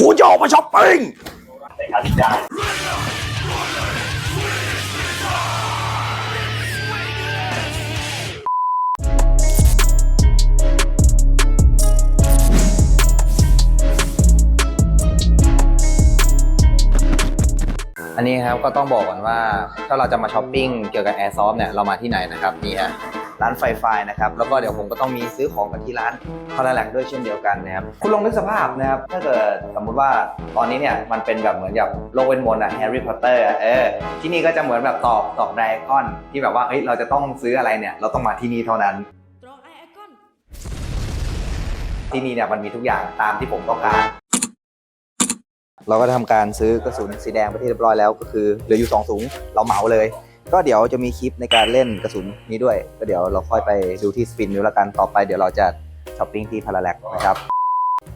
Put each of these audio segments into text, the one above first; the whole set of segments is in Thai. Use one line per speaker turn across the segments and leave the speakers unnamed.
กูจะออกมาช้อปปิ้ง
แต่ค่าที่จาย
อันนี้ครับก็ต้องบอกก่อนว่าถ้าเราจะมาช้อปปิ้งเกี่ยวกับแอร์ซอฟเนี่ยเรามาที่ไหนนะครับนี่ฮะ ร้านไฟไฟนะครับแล้วก็เดี๋ยวผมก็ต้องมีซื้อของกันที่ร้านคาราแลกด้วยเช่นเดียวกันนะครับคุณลองนึกสภาพนะครับถ้าเกิดสมมุติว่าตอนนี้เนี่ยมันเป็นแบบเหมือนแบบโลกเวทมนต์อะแฮร์รี่พอตเตอร์เออที่นี่ก็จะเหมือนแบบตอกตอกไดคอน ที่แบบว่าเฮ้ยเราจะต้องซื้ออะไรเนี่ยเราต้องมาที่นี่เท่านั้นที่นี่เนี่ยมันมีทุกอย่างตามที่ผมต้องการ เราก็ทำการซื้อกระสุนสีแดงไปที่เรียบร้อยแล้วก็คือเหลืออยู่สองถุงเราเหมาเลย ก็เดี๋ยวจะมีคลิปในการเล่นกระสุนนี้ด้วย ก็เดี๋ยวเราค่อยไปดูที่สปินนิวแล้วกันต่อไปเดี๋ยวเราจะช้อปปิ้งที่พาราแลกนะครับ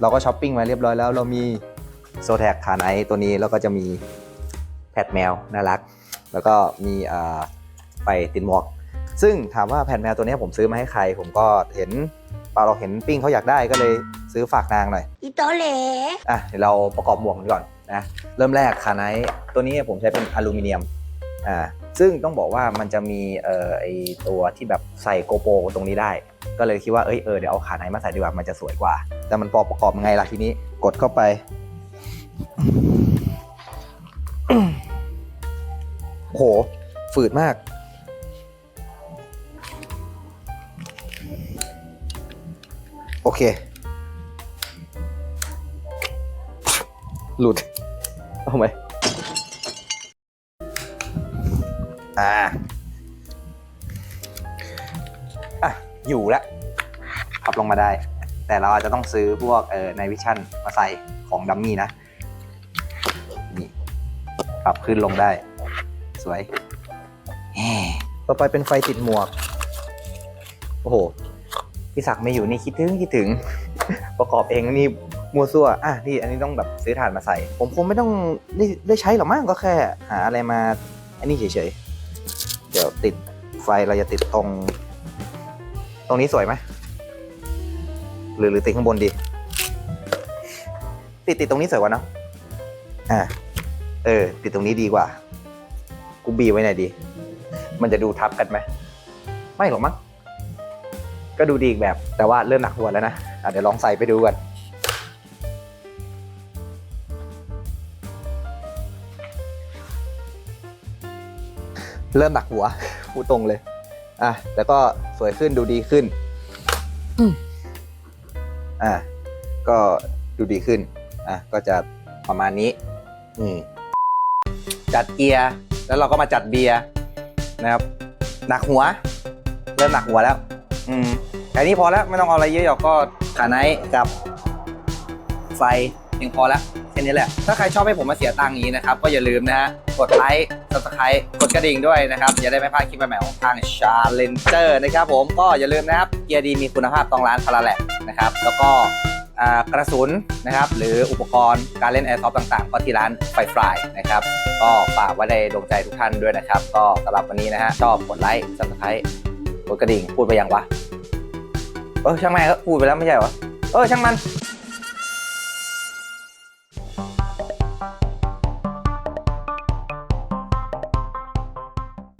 เราก็ช้อปปิ้งมาเรียบร้อยแล้ว เรามีโซแท็กคาไนตัวนี้แล้วก็จะมีแพดแมวน่ารัก แล้วก็มีอ่าไฟติดหมวก ซึ่งถามว่าแผ่นแมวตัวนี้ผมซื้อมาให้ใคร ผมก็เห็นปาเราเห็นปิ้งเขาอยากได้ก็เลยซื้อฝากนางหน่อย
อีโตเหล
อะเดี๋ยวเราประกอบหมวกกันก่อนนะเริ่มแรกคาไนท์ตัวนี้ผมใช้เป็นอลูมิเนียมอ่า ซึ่งต้องบอกว่ามันจะมีเอ่อไอตัวที่แบบใส่โกโปรตรงนี้ได้ ก็เลยคิดว่าเอ้ยเออเดี๋ยวเอาคาไหนมาใส่ดีกว่ามันจะสวยกว่า แต่มันประกอบยังไงล่ะทีนี้กดเข้าไปโอ้โห ฝืดมาก โอเค หลุด เอาไหม อ่าอะอยู่แล้วพับลงมาได้ แต่เราอาจจะต้องซื้อพวกเอ่อในวิชั่นมาใส่ของดัมมี่นะนี่ปรับขึ้นลงได้ สวยต่อไปเป็นไฟติดหมวก โอ้โหพี่ศักดิ์ไม่อยู่นี่คิดถึงคิดถึง ประกอบเองนี่มัวซั่วอะนี่อันนี้ต้องแบบซื้อถ่านมาใส่ ผมคงไม่ต้องได้ได้ใช้หรอกมั้งก็แค่ หาอะไรมา อันนี้เฉยๆ เดี๋ยวติดไฟเราจะติดตรง ตรงนี้สวยไหมหรือหรือติดข้างบนดี ติดติดตรงนี้สวยกว่านะอ่าเออ ติดตรงนี้ดีกว่า กูบีไว้ไหนดี มันจะดูทับกันไหมไม่หรอกมั้งก็ดูดีอีกแบบแต่ว่าเริ่มหนักหัวแล้วนะะเดี๋ยวลองใส่ไปดูกัน เริ่มหนักหัวพูดตรงเลย อะแต่ก็สวยขึ้นดูดีขึ้นอืมอะก็ดูดีขึ้น อะก็จะประมาณนี้ อืม จัดเกียร์แล้วเราก็มาจัดเบียร์นะครับหนักหัว เริ่มหนักหัวแล้ว อืมแค่นี้พอแล้วไม่ต้องเอาอะไรเยอะหรอกก็ขาไนท์กับไฟเพียงพอแล้วแค่นี้แหละ ถ้าใครชอบให้ผมมาเสียตังค์อย่างนี้นะครับ ก็อย่าลืมนะฮะ กดไลค์ subscribe กดกระดิ่งด้วยนะครับ อย่าได้ไม่พลาดคลิปใหม่ๆของทาง Challenger นะครับผมก็อย่าลืมนะครับเกียร์ดีมีคุณภาพต้องร้านพาราแลกนะครับแล้วก็กระสุนนะครับหรืออุปกรณ์การเล่นแอร์ซอฟต่างๆ ก็ที่ร้านไฟฟรายนะครับก็ฝากไว้ในดวงใจทุกท่านด้วยนะครับ ก็สำหรับวันนี้นะฮะชอบกดไลค์ subscribe กดกระดิ่งพูดไปยังวะ เออช่างแม่ก็พูดไปแล้วไม่ใช่เหรอ เออช่างมัน